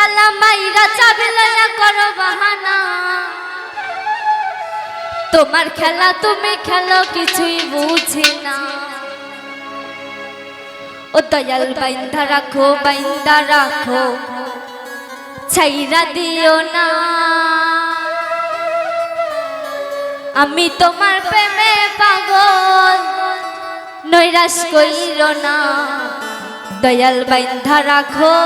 তালা মাইরা চাবিলে না করো বাহানা। তোমার খেলা তুমি খেলো, কিছুই বুঝি না। ও দয়াল বাইন্দা রাখো বাইন্দা রাখো ছাইরা দিও না। আমি তোমার প্রেমে পাগল, নৈরাশ কইর না। দয়াল বাইন্ধা রাখো।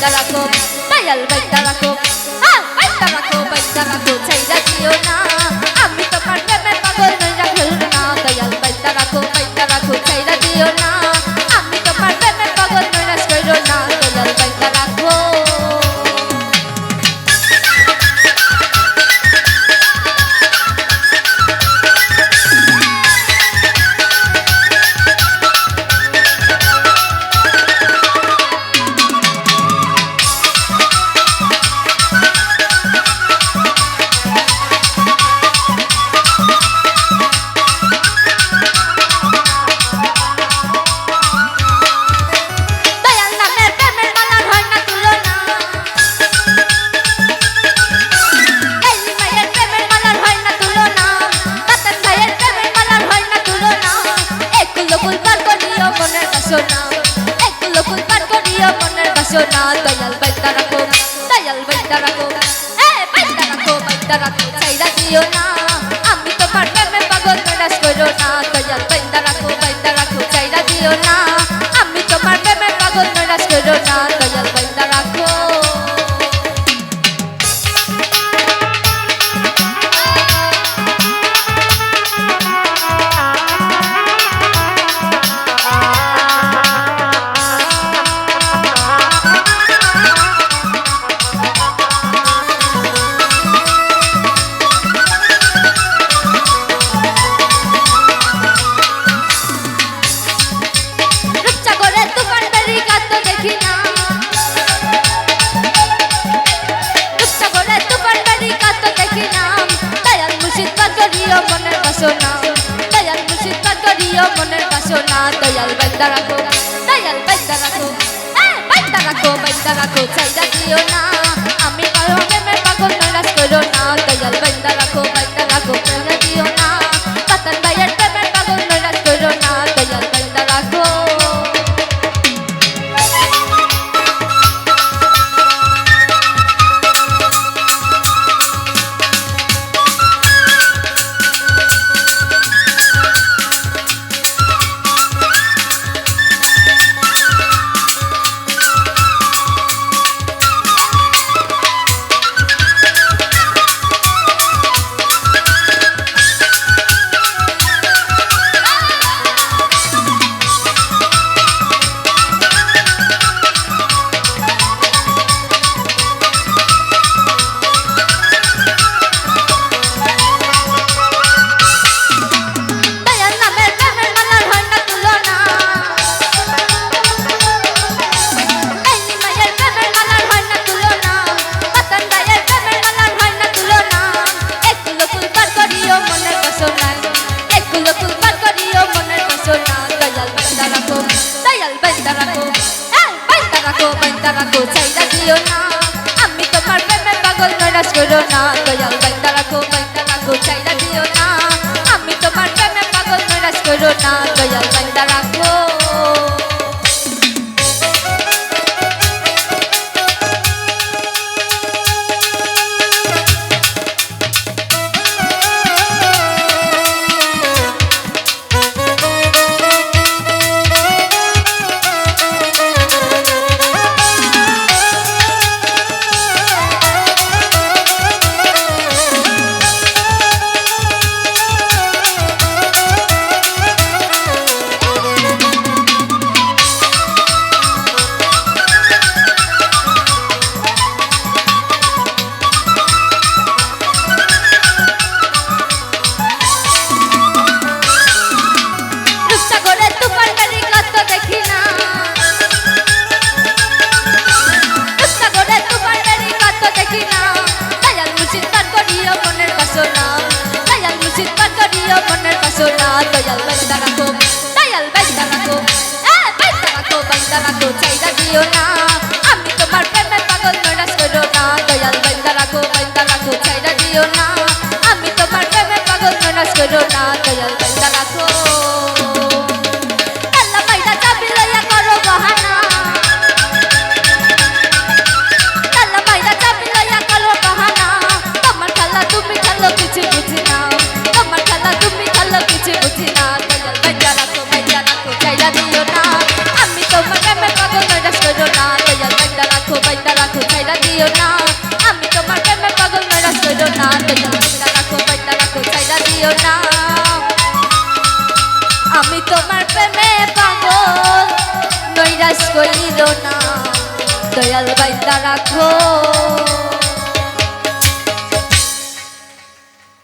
দয়াল বাইন্দা রাখো দয়াল বাইন্দা মনের বাসনা দয়াল বাইতা রাখো, দয়াল বাইতা রাখো। এ বাইতা রাখো বাইতা রাখো, চাইরা দিও না। আমি তোমার প্রেমে পাগল নরাস করো না। দয়াল বাইতা রাখো বাইতা রাখো, চাইরা দিও না। কাত নাম? দয়াল মুর্শিদ পার করিও মনের বাসনা। দয়াল মুর্শিদ পার করিও মনের বাসনা। দয়াল বাইদা রাখো দয়াল বাইদা রাখো। এ, বাইন্দা রাখো বাইদা রাখো। চাইদা দিও না। নরাস করো না, দয়াল বাইন্দা রাখো বাইন্দা রাখো চাইরা দিও না। আমি তোমার প্রেমে পাগল নরাস করো না, দয়াল বাইন্দা দানা তো চাইদা দিও না। নৈরাশ করিল না দয়াল বাইন্দা রাখো